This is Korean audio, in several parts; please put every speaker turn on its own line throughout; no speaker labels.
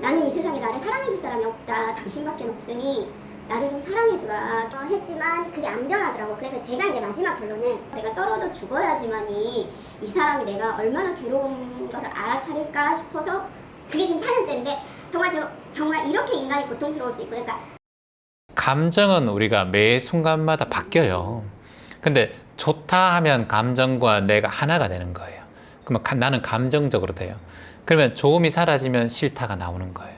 나는 이 세상에 나를 사랑해줄 사람이 없다. 당신밖에 없으니 나를 좀 사랑해주라 어, 했지만 그게 안 변하더라고. 그래서 제가 이제 마지막 결론은 내가 떨어져 죽어야지만이 이 사람이 내가 얼마나 괴로운 걸 알아차릴까 싶어서 그게 지금 4년째인데 정말 제가 정말 이렇게 인간이 고통스러울 수 있고 그러니까
감정은 우리가 매 순간마다 바뀌어요. 근데 좋다 하면 감정과 내가 하나가 되는 거예요. 그러면 가- 나는 감정적으로 돼요. 그러면 좋음이 사라지면 싫다가 나오는 거예요.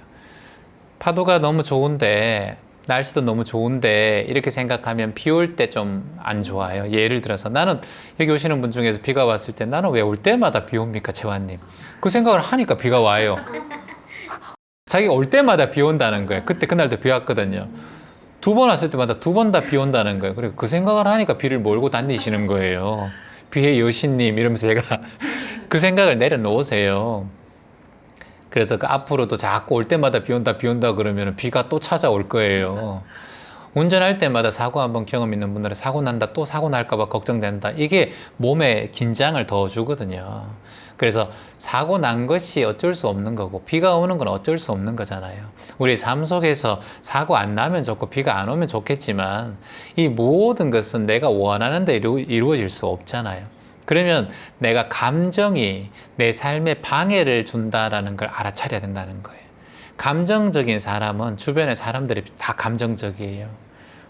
파도가 너무 좋은데 날씨도 너무 좋은데 이렇게 생각하면 비 올 때 좀 안 좋아요. 예를 들어서 나는 여기 오시는 분 중에서 비가 왔을 때 나는 왜 올 때마다 비 옵니까, 재환님? 그 생각을 하니까 비가 와요. 자기가 올 때마다 비 온다는 거예요. 그때 그날도 비 왔거든요. 두 번 왔을 때마다 두 번 다 비 온다는 거예요. 그리고 그 생각을 하니까 비를 몰고 다니시는 거예요. 비의 여신님 이러면서 제가 그 생각을 내려놓으세요. 그래서 그 앞으로도 자꾸 올 때마다 비 온다 비 온다 그러면 비가 또 찾아올 거예요. 운전할 때마다 사고 한번 경험 있는 분들은 사고 난다 또 사고 날까봐 걱정된다. 이게 몸에 긴장을 더 주거든요. 그래서 사고 난 것이 어쩔 수 없는 거고 비가 오는 건 어쩔 수 없는 거잖아요. 우리 삶 속에서 사고 안 나면 좋고 비가 안 오면 좋겠지만 이 모든 것은 내가 원하는 데 이루, 이루어질 수 없잖아요. 그러면 내가 감정이 내 삶에 방해를 준다라는 걸 알아차려야 된다는 거예요. 감정적인 사람은 주변의 사람들이 다 감정적이에요.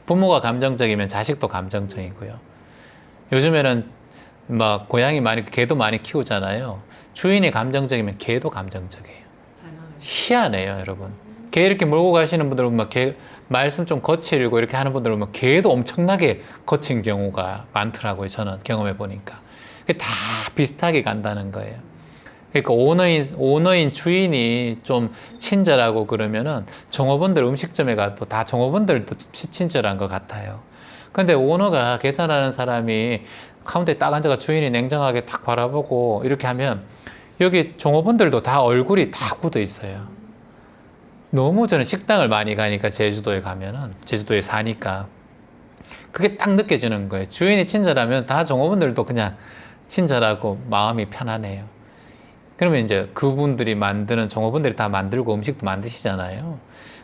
부모가 감정적이면 자식도 감정적이고요. 요즘에는 막 고양이 많이 개도 많이 키우잖아요. 주인이 감정적이면 개도 감정적이에요. 희한해요, 여러분. 개 이렇게 몰고 가시는 분들 보면 개 말씀 좀 거칠고 이렇게 하는 분들 보면 개도 엄청나게 거친 경우가 많더라고요. 저는 경험해 보니까. 다 비슷하게 간다는 거예요. 그러니까 오너인 오너인 주인이 좀 친절하고 그러면은 종업원들 음식점에 가도 다 종업원들도 친절한 것 같아요. 근데 오너가 계산하는 사람이 카운터에 딱 앉아가 주인이 냉정하게 딱 바라보고 이렇게 하면 여기 종업원들도 다 얼굴이 다 굳어 있어요. 너무 저는 식당을 많이 가니까 제주도에 가면은 제주도에 사니까 그게 딱 느껴지는 거예요. 주인이 친절하면 다 종업원들도 그냥 친절하고 마음이 편안해요. 그러면 이제 그분들이 만드는 종업원들이 다 만들고 음식도 만드시잖아요.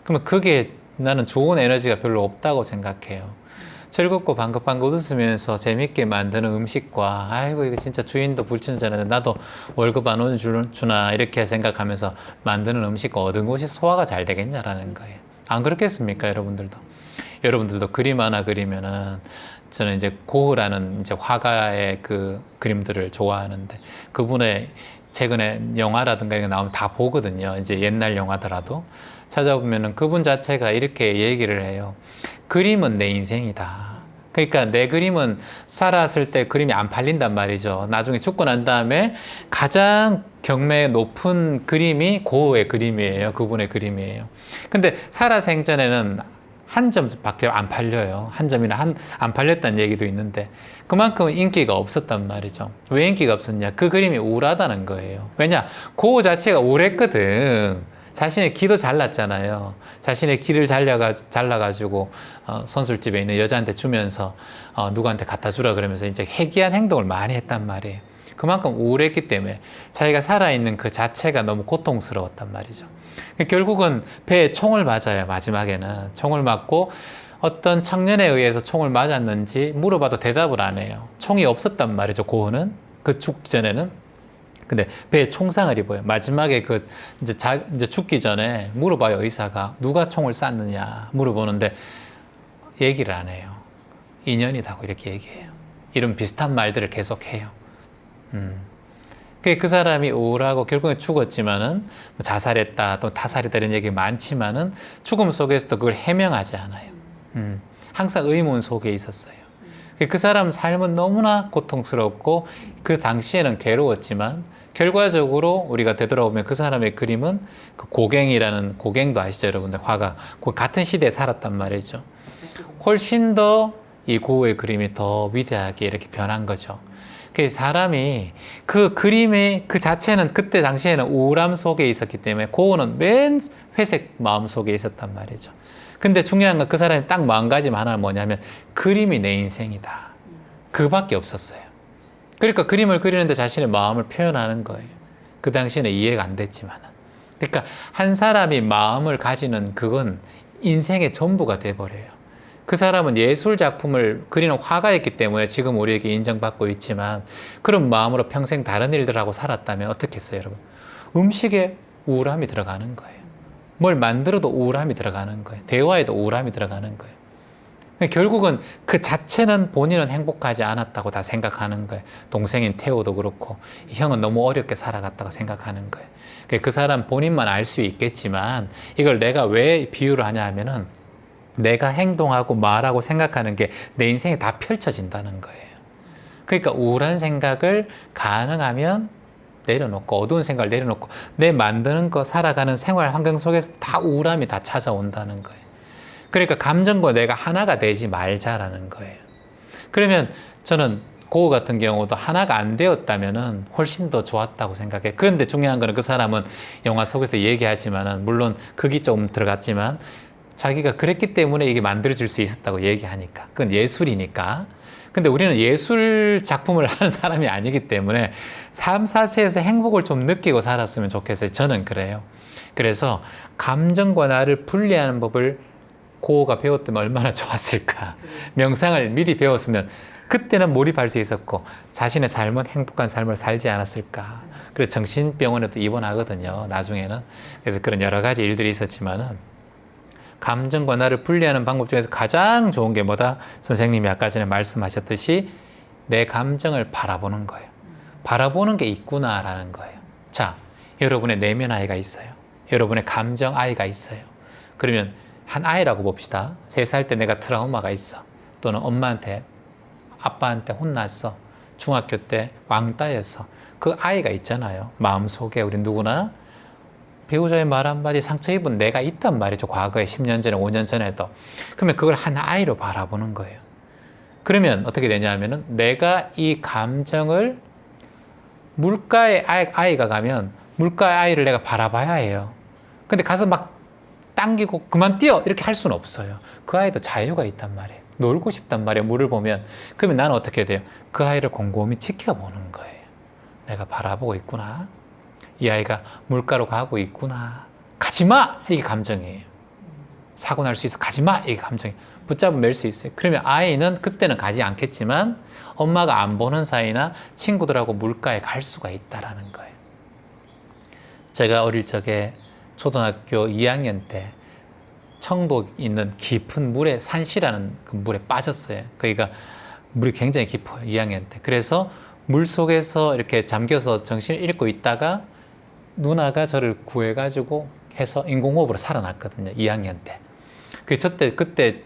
그러면 그게 나는 좋은 에너지가 별로 없다고 생각해요. 즐겁고 방긋방긋 웃으면서 재밌게 만드는 음식과 아이고 이거 진짜 주인도 불친절하네 나도 월급 안 주나 이렇게 생각하면서 만드는 음식과 얻은 것이 소화가 잘 되겠냐라는 거예요. 안 그렇겠습니까, 여러분들도? 여러분들도 그림 하나 그리면은 저는 이제 고흐라는 이제 화가의 그 그림들을 좋아하는데 그분의 최근에 영화라든가 이런 거 나오면 다 보거든요. 이제 옛날 영화더라도 찾아보면은 그분 자체가 이렇게 얘기를 해요. 그림은 내 인생이다. 그러니까 내 그림은 살았을 때 그림이 안 팔린단 말이죠. 나중에 죽고 난 다음에 가장 경매 높은 그림이 고흐의 그림이에요. 그분의 그림이에요. 근데 살아 생전에는 한 점밖에 안 팔려요. 한 점이나 한, 안 팔렸다는 얘기도 있는데 그만큼 인기가 없었단 말이죠. 왜 인기가 없었냐? 그 그림이 우울하다는 거예요. 왜냐? 고흐 자체가 우울했거든. 자신의 기도 잘났잖아요. 자신의 기를 잘라가, 잘라가지고 어, 선술집에 있는 여자한테 주면서 어, 누구한테 갖다 주라 그러면서 이제 해기한 행동을 많이 했단 말이에요. 그만큼 우울했기 때문에 자기가 살아있는 그 자체가 너무 고통스러웠단 말이죠. 결국은 배에 총을 맞아요. 마지막에는 총을 맞고 어떤 청년에 의해서 총을 맞았는지 물어봐도 대답을 안 해요. 총이 없었단 말이죠. 고흐는 그 죽기 전에는. 근데 배에 총상을 입어요. 마지막에 그 이제 자 이제 죽기 전에 물어봐요 의사가 누가 총을 쐈느냐 물어보는데 얘기를 안 해요. 인연이다고 이렇게 얘기해요. 이런 비슷한 말들을 계속해요. 음. 그, 그 사람이 우울하고 결국에 죽었지만은 뭐 자살했다 또 타살했다 이런 얘기 많지만은 죽음 속에서도 그걸 해명하지 않아요. 음. 항상 의문 속에 있었어요. 그 사람 삶은 너무나 고통스럽고 그 당시에는 괴로웠지만 결과적으로 우리가 되돌아보면 그 사람의 그림은 그 고갱이라는 고갱도 아시죠 여러분들 화가 그 같은 시대에 살았단 말이죠. 훨씬 더 이 고흐의 그림이 더 위대하게 이렇게 변한 거죠. 그 사람이 그 그림의 그 자체는 그때 당시에는 우울함 속에 있었기 때문에 고흐는 맨 회색 마음 속에 있었단 말이죠. 근데 중요한 건 그 사람이 딱 마음가짐 하나는 뭐냐면 그림이 내 인생이다. 그밖에 없었어요. 그러니까 그림을 그리는데 자신의 마음을 표현하는 거예요. 그 당시에는 이해가 안 됐지만은. 그러니까 한 사람이 마음을 가지는 그건 인생의 전부가 돼버려요. 그 사람은 예술 작품을 그리는 화가였기 때문에 지금 우리에게 인정받고 있지만 그런 마음으로 평생 다른 일들하고 살았다면 어떻겠어요, 여러분? 음식에 우울함이 들어가는 거예요. 뭘 만들어도 우울함이 들어가는 거예요. 대화에도 우울함이 들어가는 거예요. 그러니까 결국은 그 자체는 본인은 행복하지 않았다고 다 생각하는 거예요. 동생인 태호도 그렇고 형은 너무 어렵게 살아갔다고 생각하는 거예요. 그러니까 그 사람 본인만 알 수 있겠지만 이걸 내가 왜 비유를 하냐 하면은 내가 행동하고 말하고 생각하는 게 내 인생에 다 펼쳐진다는 거예요. 그러니까 우울한 생각을 가능하면 내려놓고 어두운 생각을 내려놓고 내 만드는 거 살아가는 생활 환경 속에서 다 우울함이 다 찾아온다는 거예요. 그러니까 감정과 내가 하나가 되지 말자라는 거예요. 그러면 저는 고 같은 경우도 하나가 안 되었다면은 훨씬 더 좋았다고 생각해. 그런데 중요한 거는 그 사람은 영화 속에서 얘기하지만은 물론 극이 좀 들어갔지만 자기가 그랬기 때문에 이게 만들어질 수 있었다고 얘기하니까. 그건 예술이니까. 근데 우리는 예술 작품을 하는 사람이 아니기 때문에 삶 자체에서 행복을 좀 느끼고 살았으면 좋겠어요. 저는 그래요. 그래서 감정과 나를 분리하는 법을 고가 배웠다면 얼마나 좋았을까. 명상을 미리 배웠으면 그때는 몰입할 수 있었고 자신의 삶은 행복한 삶을 살지 않았을까. 그래서 정신병원에도 입원하거든요. 나중에는. 그래서 그런 여러 가지 일들이 있었지만은 감정과 나를 분리하는 방법 중에서 가장 좋은 게 뭐다? 선생님이 아까 전에 말씀하셨듯이 내 감정을 바라보는 거예요. 바라보는 게 있구나라는 거예요. 자, 여러분의 내면 아이가 있어요. 여러분의 감정 아이가 있어요. 그러면 한 아이라고 봅시다. 세 살 때 내가 트라우마가 있어. 또는 엄마한테, 아빠한테 혼났어. 중학교 때 왕따였어. 그 아이가 있잖아요. 마음속에 우리 누구나 배우자의 말 한마디 상처 입은 내가 있단 말이죠. 과거에 10년 전에, 5년 전에도. 그러면 그걸 한 아이로 바라보는 거예요. 그러면 어떻게 되냐 하면은 내가 이 감정을 물가의 아이, 아이 가 가면 물가의 아이를 내가 바라봐야 해요. 근데 가서 막 당기고 그만 뛰어! 이렇게 할 수는 없어요. 그 아이도 자유가 있단 말이에요. 놀고 싶단 말이에요. 물을 보면. 그러면 나는 어떻게 돼요? 그 아이를 곰곰이 지켜보는 거예요. 내가 바라보고 있구나. 이 아이가 물가로 가고 있구나. 가지 마! 이게 감정이에요. 사고 날 수 있어. 가지 마! 이게 감정이에요. 붙잡으면 멜 수 있어요. 그러면 아이는 그때는 가지 않겠지만 엄마가 안 보는 사이나 친구들하고 물가에 갈 수가 있다라는 거예요. 제가 어릴 적에 초등학교 2학년 때 청도 있는 깊은 물에 산시라는 그 물에 빠졌어요. 거기가 물이 굉장히 깊어요. 2학년 때. 그래서 물 속에서 이렇게 잠겨서 정신을 잃고 있다가 누나가 저를 구해가지고 해서 인공호흡으로 살아났거든요. 2학년 때. 그 저때 그때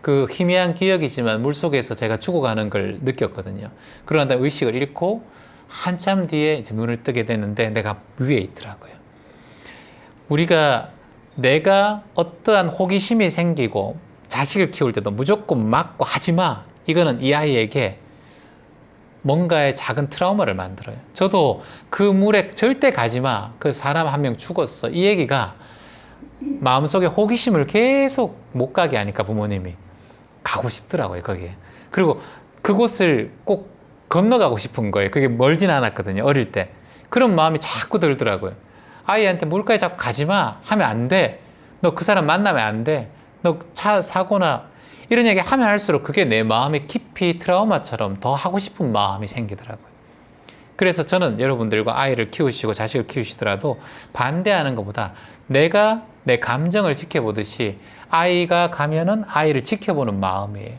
그 희미한 기억이지만 물 속에서 제가 죽어가는 걸 느꼈거든요. 그러다 의식을 잃고 한참 뒤에 이제 눈을 뜨게 됐는데 내가 위에 있더라고요. 우리가 내가 어떠한 호기심이 생기고 자식을 키울 때도 무조건 맞고 하지 마. 이거는 이 아이에게 뭔가의 작은 트라우마를 만들어요. 저도 그 물에 절대 가지 마. 그 사람 한 명 죽었어. 이 얘기가 마음속에 호기심을 계속 못 가게 하니까 부모님이 가고 싶더라고요, 거기에. 그리고 그곳을 꼭 건너가고 싶은 거예요. 그게 멀진 않았거든요, 어릴 때. 그런 마음이 자꾸 들더라고요. 아이한테 물가에 자꾸 가지 마. 하면 안 돼. 너 그 사람 만나면 안 돼. 너 차 사고나 이런 얘기 하면 할수록 그게 내 마음에 깊이 트라우마처럼 더 하고 싶은 마음이 생기더라고요. 그래서 저는 여러분들과 아이를 키우시고 자식을 키우시더라도 반대하는 것보다 내가 내 감정을 지켜보듯이 아이가 가면은 아이를 지켜보는 마음이에요.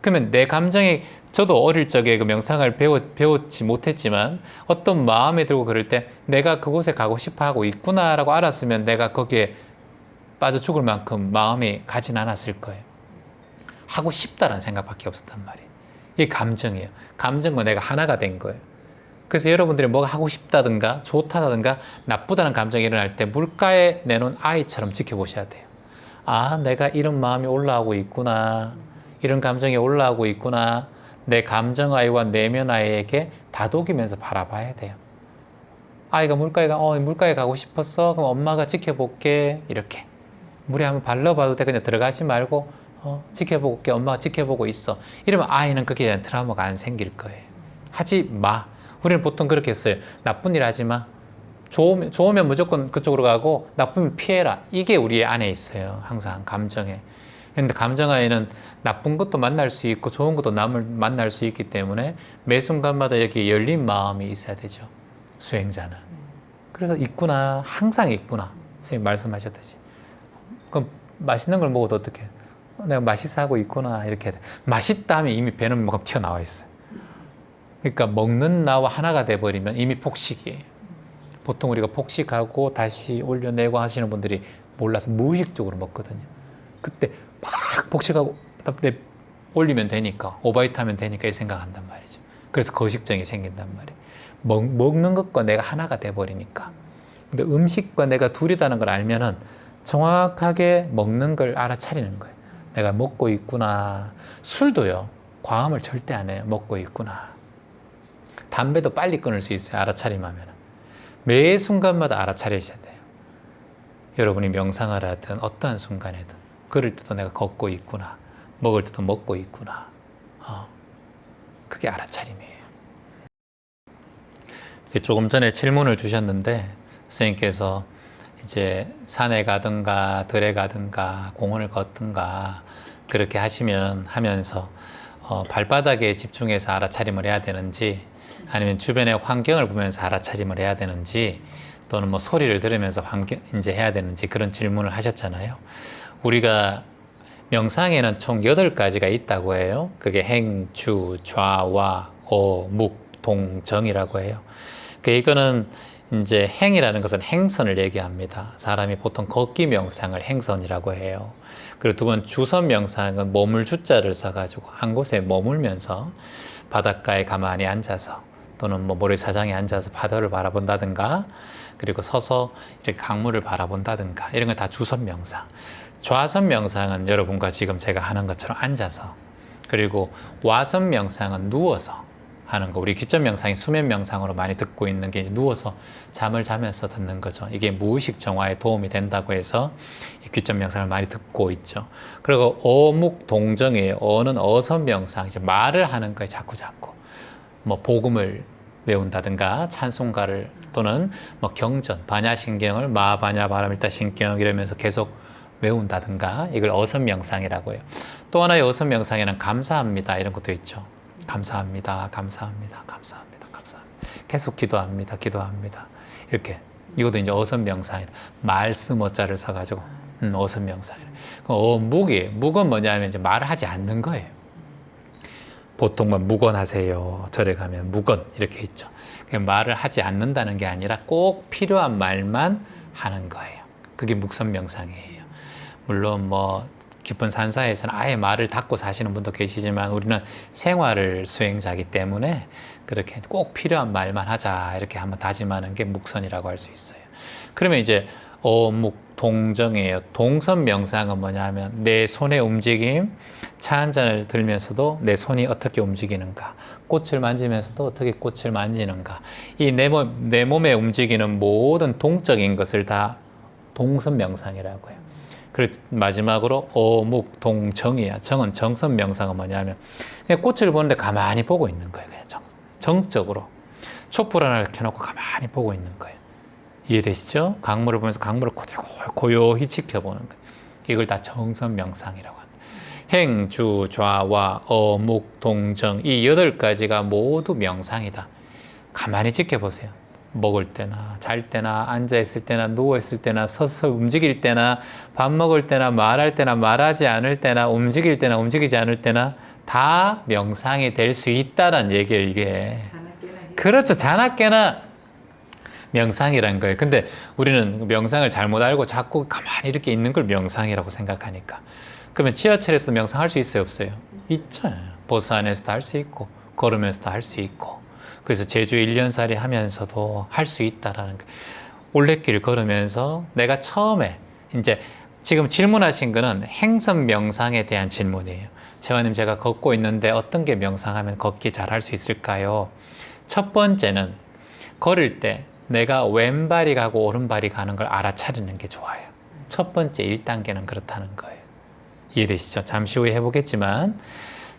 그러면 내 감정이 저도 어릴 적에 그 명상을 배웠, 배웠지 못했지만 어떤 마음에 들고 그럴 때 내가 그곳에 가고 싶어 하고 있구나라고 알았으면 내가 거기에 빠져 죽을 만큼 마음이 가진 않았을 거예요. 하고 싶다라는 생각밖에 없었단 말이에요. 이게 감정이에요. 감정과 내가 하나가 된 거예요. 그래서 여러분들이 뭐가 하고 싶다든가 좋다든가 나쁘다는 감정이 일어날 때 물가에 내놓은 아이처럼 지켜보셔야 돼요. 아, 내가 이런 마음이 올라오고 있구나. 이런 감정이 올라오고 있구나. 내 감정 아이와 내면 아이에게 다독이면서 바라봐야 돼요. 아이가 물가에 가, 어, 물가에 가고 싶었어. 그럼 엄마가 지켜볼게. 이렇게. 물에 한번 발라봐도 돼. 그냥 들어가지 말고, 어, 지켜보고 올게. 엄마가 지켜보고 있어. 이러면 아이는 대한 트라우마가 안 생길 거예요. 하지 마. 우리는 보통 그렇게 했어요. 나쁜 일 하지 마. 좋으면, 좋으면 무조건 그쪽으로 가고 나쁘면 피해라. 이게 우리 안에 있어요. 항상 감정에. 근데 감정 안에는 나쁜 것도 만날 수 있고 좋은 것도 남을 만날 수 있기 때문에 매 순간마다 여기 열린 마음이 있어야 되죠. 수행자는. 그래서 있구나. 항상 있구나. 선생님 말씀하셨듯이. 그럼 맛있는 걸 먹어도 어떻게? 어, 내가 맛있어 하고 있구나. 이렇게. 돼. 맛있다 하면 이미 배는 막 튀어나와 있어요. 그러니까 먹는 나와 하나가 돼버리면 이미 폭식이에요. 보통 우리가 폭식하고 다시 올려내고 하시는 분들이 몰라서 무의식적으로 먹거든요. 그때 막 폭식하고 그다음에 올리면 되니까 오바이트 하면 되니까 이 생각한단 말이죠. 그래서 거식증이 생긴단 말이에요. 먹, 먹는 것과 내가 하나가 돼버리니까. 근데 음식과 내가 둘이다는 걸 알면은 정확하게 먹는 걸 알아차리는 거예요. 내가 먹고 있구나. 술도요. 과음을 절대 안 해요. 먹고 있구나. 담배도 빨리 끊을 수 있어요. 알아차림하면. 매 순간마다 알아차리셔야 돼요. 여러분이 명상을 하든 어떠한 순간에든 걸을 때도 내가 걷고 있구나. 먹을 때도 먹고 있구나. 어. 그게 알아차림이에요. 조금 전에 질문을 주셨는데 선생님께서 이제 산에 가든가 들에 가든가 공원을 걷든가 그렇게 하시면 하면서 어, 발바닥에 집중해서 알아차림을 해야 되는지 아니면 주변의 환경을 보면서 알아차림을 해야 되는지 또는 뭐 소리를 들으면서 환경 이제 해야 되는지 그런 질문을 하셨잖아요. 우리가 명상에는 총 여덟 가지가 있다고 해요. 그게 행, 주, 좌 와, 어, 묵, 동, 정이라고 해요. 그 이거는 이제 행이라는 것은 행선을 얘기합니다. 사람이 보통 걷기 명상을 행선이라고 해요. 그리고 두 번 주선 명상은 머물 주자를 써가지고 한 곳에 머물면서 바닷가에 가만히 앉아서 또는 뭐 모래사장에 앉아서 바다를 바라본다든가 그리고 서서 이렇게 강물을 바라본다든가 이런 건다 주선 명상. 좌선 명상은 여러분과 지금 제가 하는 것처럼 앉아서 그리고 와선 명상은 누워서 하는 거. 우리 기점 명상이 수면 명상으로 많이 듣고 있는 게 누워서 잠을 자면서 듣는 거죠. 이게 무의식 정화에 도움이 된다고 해서 이 기점 명상을 많이 듣고 있죠. 그리고 어묵 동정이에요. 어는 어선 명상, 이제 말을 하는 거에 자꾸 자꾸 뭐 복음을 외운다든가 찬송가를 또는 뭐 경전, 반야신경을 마바냐 바라밀다 신경 이러면서 계속 외운다든가 이걸 어선 명상이라고 해요. 또 하나의 어선 명상에는 감사합니다 이런 것도 있죠. 감사합니다, 감사합니다, 감사합니다, 감사합니다. 계속 기도합니다, 기도합니다. 이렇게 이것도 이제 어선 명상, 말씀 어자를 써가지고 음, 어선 명상. 어 묵이 묵은 뭐냐면 이제 말을 하지 않는 거예요. 보통만 묵언하세요. 절에 가면 묵언 이렇게 있죠. 말을 하지 않는다는 게 아니라 꼭 필요한 말만 하는 거예요. 그게 묵선 명상이에요. 물론 뭐 깊은 산사에서는 아예 말을 닫고 사시는 분도 계시지만 우리는 생활을 수행자이기 때문에 그렇게 꼭 필요한 말만 하자 이렇게 한번 다짐하는 게 묵선이라고 할 수 있어요. 그러면 이제 어묵 동정이에요. 동선 명상은 뭐냐면 내 손의 움직임, 차 한 잔을 들면서도 내 손이 어떻게 움직이는가, 꽃을 만지면서도 어떻게 꽃을 만지는가, 이 내 몸, 내 몸에 움직이는 모든 동적인 것을 다 동선 명상이라고 해요. 그리고 마지막으로 어묵 동정이야. 정은 정선 명상은 뭐냐면 그냥 꽃을 보는데 가만히 보고 있는 거예요. 그냥 정, 정적으로 촛불 하나를 켜놓고 가만히 보고 있는 거예요. 이해되시죠? 강물을 보면서 강물을 고요히 지켜보는 거예요. 이걸 다 정선 명상이라고 합니다. 행, 주, 좌와, 어묵, 동정 이 여덟 가지가 모두 명상이다. 가만히 지켜보세요. 먹을 때나 잘 때나 앉아 있을 때나 누워 있을 때나 서서 움직일 때나 밥 먹을 때나 말할 때나 말하지 않을 때나 움직일 때나 움직이지 않을 때나 다 명상이 될 수 있다란 얘기예요, 이게. 그렇죠. 자나깨나 명상이란 거예요. 근데 우리는 명상을 잘못 알고 자꾸 가만히 이렇게 있는 걸 명상이라고 생각하니까. 그러면 지하철에서 명상할 수 있어요, 없어요? 있죠. 버스 안에서도 할 수 있고, 걸으면서도 할 수 있고. 그래서 제주 1년살이 하면서도 할 수 있다라는 거. 올레길 걸으면서 내가 처음에 이제 지금 질문하신 거는 행선 명상에 대한 질문이에요. 재환님 제가 걷고 있는데 어떤 게 명상하면 걷기 잘 할 수 있을까요? 첫 번째는 걸을 때 내가 왼발이 가고 오른발이 가는 걸 알아차리는 게 좋아요. 첫 번째 1단계는 그렇다는 거예요. 이해되시죠? 잠시 후에 해보겠지만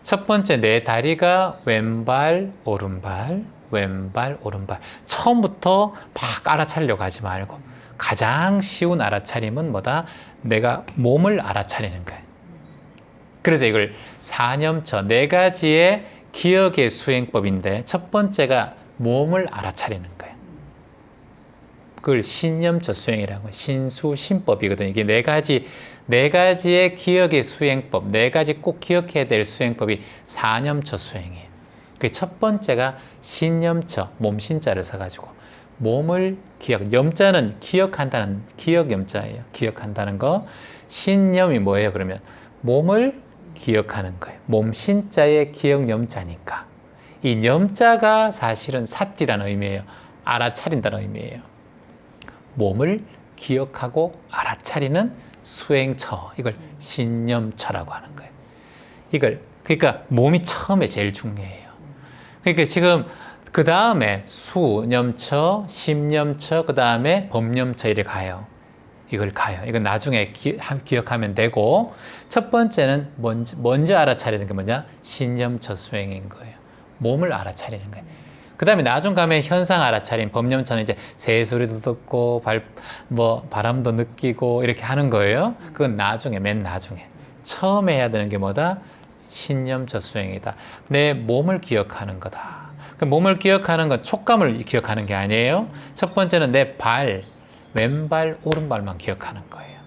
첫 번째 내 다리가 왼발, 오른발, 왼발, 오른발. 처음부터 막 알아차리려고 하지 말고 가장 쉬운 알아차림은 뭐다? 내가 몸을 알아차리는 거예요. 그래서 이걸 사념처 네 가지의 기억의 수행법인데 첫 번째가 몸을 알아차리는 거예요. 그걸 신념처 수행이라고. 신수 신법이거든요. 이게 네 가지 네 가지의 기억의 수행법, 네 가지 꼭 기억해야 될 수행법이 사념처 수행이에요. 그 첫 번째가 신념처 몸신자를 써가지고 몸을 기억. 염자는 기억한다는 기억 염자예요. 기억한다는 거. 신념이 뭐예요? 그러면 몸을 기억하는 거예요. 몸신자의 기억 염자니까. 이 염자가 사실은 사띠라는 의미예요. 알아차린다는 의미예요. 몸을 기억하고 알아차리는 수행처. 이걸 신념처라고 하는 거예요. 이걸 그러니까 몸이 처음에 제일 중요해요. 그러니까 지금 그 다음에 수념처, 심념처, 그 다음에 법념처 이렇게 가요. 이걸 가요. 이건 나중에 기, 억하면 되고 첫 번째는 먼저, 먼저 알아차리는 게 뭐냐? 신념처 수행인 거예요. 몸을 알아차리는 거예요. 그 다음에 나중 가면 현상 알아차림, 법념처는 이제 새소리도 듣고 발, 뭐 바람도 느끼고 이렇게 하는 거예요. 그건 나중에, 맨 나중에. 처음에 해야 되는 게 뭐다? 신념처 수행이다. 내 몸을 기억하는 거다. 그 몸을 기억하는 건 촉감을 기억하는 게 아니에요. 첫 번째는 내 발, 왼발, 오른발만 기억하는 거예요.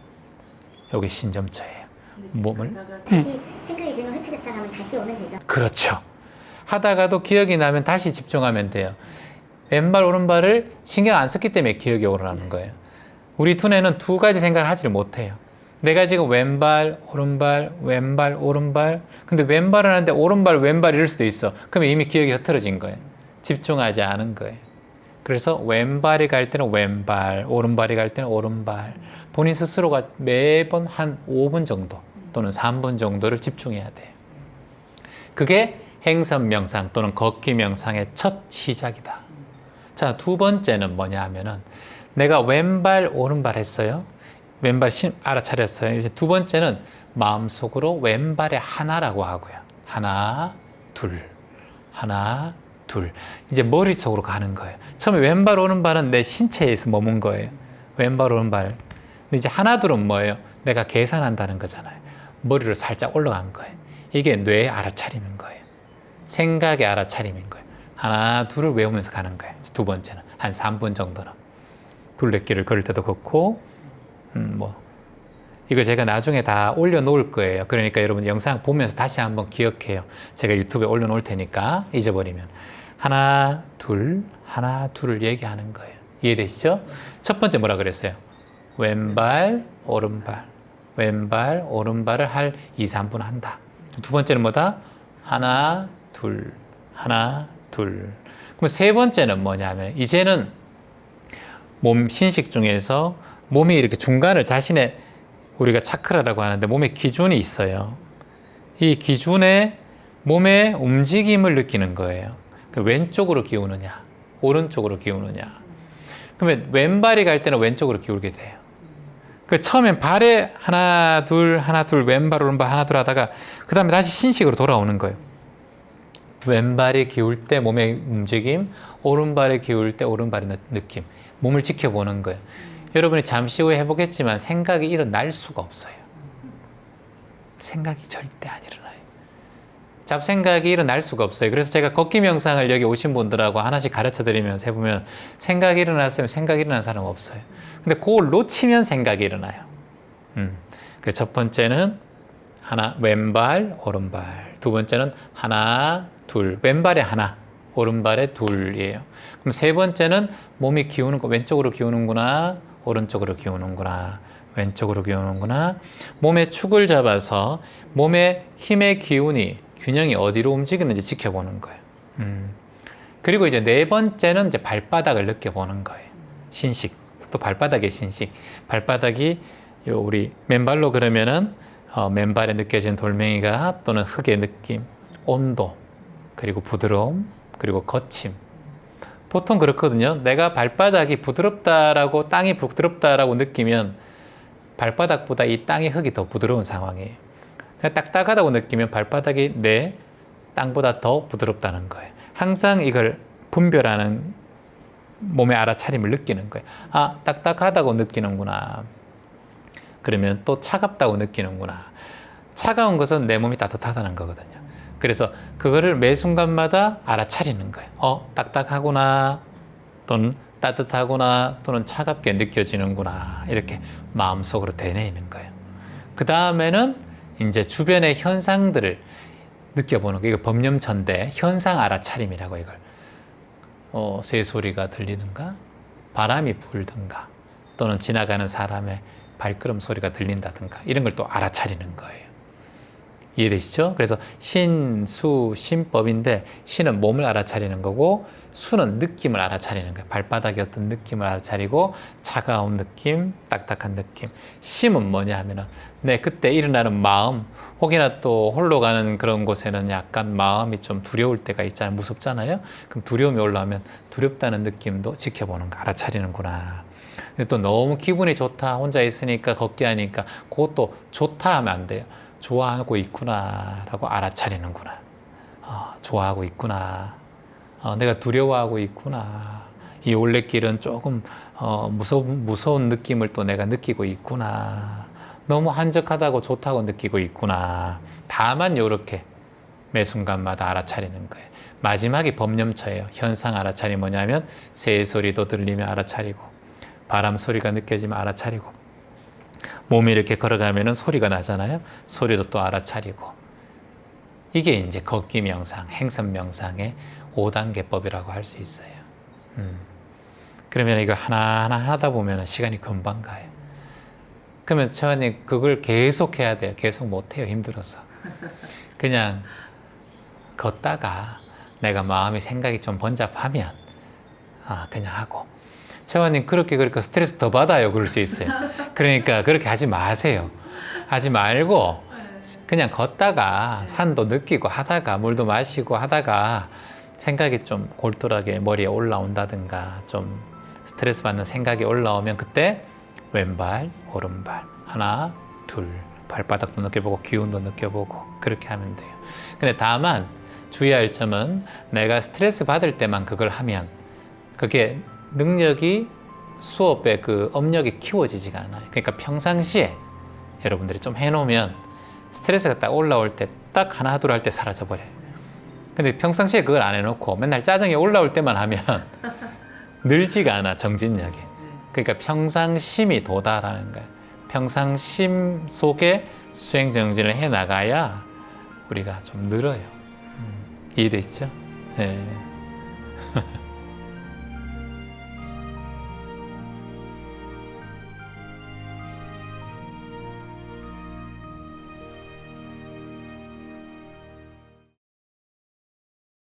여기 신점처예요. 몸을
다시 생각이 들면 흩어졌다 하면 다시 오면 되죠.
그렇죠. 하다가도 기억이 나면 다시 집중하면 돼요. 왼발, 오른발을 신경 안 썼기 때문에 기억이 오르라는 거예요. 우리 두뇌는 두 가지 생각을 하지를 못해요. 내가 지금 왼발, 오른발, 왼발, 오른발. 근데 왼발을 하는데 오른발, 왼발 이럴 수도 있어. 그러면 이미 기억이 흐트러진 거예요. 집중하지 않은 거예요. 그래서 왼발이 갈 때는 왼발, 오른발이 갈 때는 오른발. 본인 스스로가 매번 한 5분 정도 또는 3분 정도를 집중해야 돼요. 그게 행선 명상 또는 걷기 명상의 첫 시작이다. 자, 두 번째는 뭐냐 하면은 내가 왼발, 오른발 했어요. 왼발 신, 알아차렸어요. 이제 두 번째는 마음속으로 왼발의 하나라고 하고요. 하나, 둘, 하나, 둘. 이제 머릿속으로 가는 거예요. 처음에 왼발, 오른발은 내 신체에서 머문 거예요. 왼발, 오른발. 근데 이제 하나, 둘은 뭐예요? 내가 계산한다는 거잖아요. 머리로 살짝 올라간 거예요. 이게 뇌의 알아차림인 거예요. 생각의 알아차림인 거예요. 하나, 둘을 외우면서 가는 거예요. 두 번째는. 한 3분 정도는. 둘레길을 걸을 때도 그렇고, 음, 뭐. 이거 제가 나중에 다 올려놓을 거예요. 그러니까 여러분 영상 보면서 다시 한번 기억해요. 제가 유튜브에 올려놓을 테니까 잊어버리면. 하나, 둘, 하나, 둘을 얘기하는 거예요. 이해되시죠? 첫 번째 뭐라 그랬어요? 왼발, 오른발. 왼발, 오른발을 할 2, 3분 한다. 두 번째는 뭐다? 하나, 둘, 하나, 둘. 그럼 세 번째는 뭐냐면, 이제는 몸 신식 중에서 몸이 이렇게 중간을 자신의 우리가 차크라라고 하는데 몸의 기준이 있어요. 이 기준에 몸의 움직임을 느끼는 거예요. 그 왼쪽으로 기우느냐, 오른쪽으로 기우느냐. 그러면 왼발이 갈 때는 왼쪽으로 기울게 돼요. 그 처음엔 발에 하나 둘 하나 둘 왼발 오른발 하나 둘 하다가 그 다음에 다시 신식으로 돌아오는 거예요. 왼발이 기울 때 몸의 움직임, 오른발이 기울 때 오른발의 느- 느낌, 몸을 지켜보는 거예요. 여러분이 잠시 후에 해보겠지만 생각이 일어날 수가 없어요. 생각이 절대 안 일어나요. 잡생각이 일어날 수가 없어요. 그래서 제가 걷기 명상을 여기 오신 분들하고 하나씩 가르쳐 드리면서 해보면 생각이 일어났으면 생각이 일어난 사람 없어요. 근데 그걸 놓치면 생각이 일어나요. 음. 그 첫 번째는 하나, 왼발, 오른발. 두 번째는 하나, 둘. 왼발에 하나, 오른발에 둘이에요. 그럼 세 번째는 몸이 기우는 거, 왼쪽으로 기우는구나, 오른쪽으로 기우는구나, 왼쪽으로 기우는구나. 몸의 축을 잡아서 몸의 힘의 기운이, 균형이 어디로 움직이는지 지켜보는 거예요. 음. 그리고 이제 네 번째는 이제 발바닥을 느껴보는 거예요. 신식. 또 발바닥의 신식. 발바닥이 요 우리 맨발로 그러면은 어, 맨발에 느껴지는 돌멩이가 또는 흙의 느낌, 온도, 그리고 부드러움, 그리고 거침. 보통 그렇거든요. 내가 발바닥이 부드럽다라고 땅이 부드럽다라고 느끼면 발바닥보다 이 땅의 흙이 더 부드러운 상황이에요. 딱딱하다고 느끼면 발바닥이 내 땅보다 더 부드럽다는 거예요. 항상 이걸 분별하는 몸의 알아차림을 느끼는 거예요. 아, 딱딱하다고 느끼는구나. 그러면 또 차갑다고 느끼는구나. 차가운 것은 내 몸이 따뜻하다는 거거든요. 그래서 그거를 매 순간마다 알아차리는 거예요. 어, 딱딱하구나. 또는 따뜻하구나. 또는 차갑게 느껴지는구나. 이렇게 마음속으로 되뇌이는 거예요. 그 다음에는 이제 주변의 현상들을 느껴보는 거. 이거 법념천대 현상 알아차림이라고 이걸. 어, 새 소리가 들리는가? 바람이 불든가? 또는 지나가는 사람의 발걸음 소리가 들린다든가 이런 걸 또 알아차리는 거예요. 이해되시죠? 그래서 신, 수, 신법인데 신은 몸을 알아차리는 거고 수는 느낌을 알아차리는 거예요. 발바닥의 어떤 느낌을 알아차리고 차가운 느낌, 딱딱한 느낌. 심은 뭐냐 하면은 내 그때 일어나는 마음 혹이나 또 홀로 가는 그런 곳에는 약간 마음이 좀 두려울 때가 있잖아요. 무섭잖아요. 그럼 두려움이 올라오면 두렵다는 느낌도 지켜보는 거 알아차리는구나. 근데 또 너무 기분이 좋다 혼자 있으니까 걷기 하니까 그것도 좋다 하면 안 돼요 좋아하고 있구나라고 알아차리는구나. 어, 좋아하고 있구나. 어, 내가 두려워하고 있구나. 이 올레길은 조금 어, 무서운, 무서운 느낌을 또 내가 느끼고 있구나. 너무 한적하다고 좋다고 느끼고 있구나. 다만 요렇게 매 순간마다 알아차리는 거예요. 마지막이 법념처예요. 현상 알아차리 뭐냐면 새 소리도 들리며 알아차리고 바람 소리가 느껴지면 알아차리고 몸이 이렇게 걸어가면은 소리가 나잖아요. 소리도 또 알아차리고 이게 이제 걷기 명상, 행선 명상의 5단계법이라고 할 수 있어요. 음. 그러면 이거 하나하나 하다 보면 시간이 금방 가요. 그러면 저는 그걸 계속 해야 돼요. 계속 못 해요. 힘들어서. 그냥 걷다가 내가 마음이 생각이 좀 번잡하면 아, 그냥 하고 채원님 그렇게 그러니까 스트레스 더 받아요. 그럴 수 있어요. 그러니까 그렇게 하지 마세요. 하지 말고 그냥 걷다가 산도 느끼고 하다가 물도 마시고 하다가 생각이 좀 골똘하게 머리에 올라온다든가 좀 스트레스 받는 생각이 올라오면 그때 왼발 오른발 하나 둘 발바닥도 느껴보고 기운도 느껴보고 그렇게 하면 돼요. 근데 다만 주의할 점은 내가 스트레스 받을 때만 그걸 하면 그게 능력이 수업의 그 업력이 키워지지가 않아요. 그러니까 평상시에 여러분들이 좀 해놓으면 스트레스가 딱 올라올 때 딱 하나 둘 할 때 사라져 버려요. 근데 평상시에 그걸 안 해놓고 맨날 짜증이 올라올 때만 하면 늘지가 않아 정진력이. 그러니까 평상심이 도달하는 거예요. 평상심 속에 수행 정진을 해 나가야 우리가 좀 늘어요. 음, 이해되시죠? 네.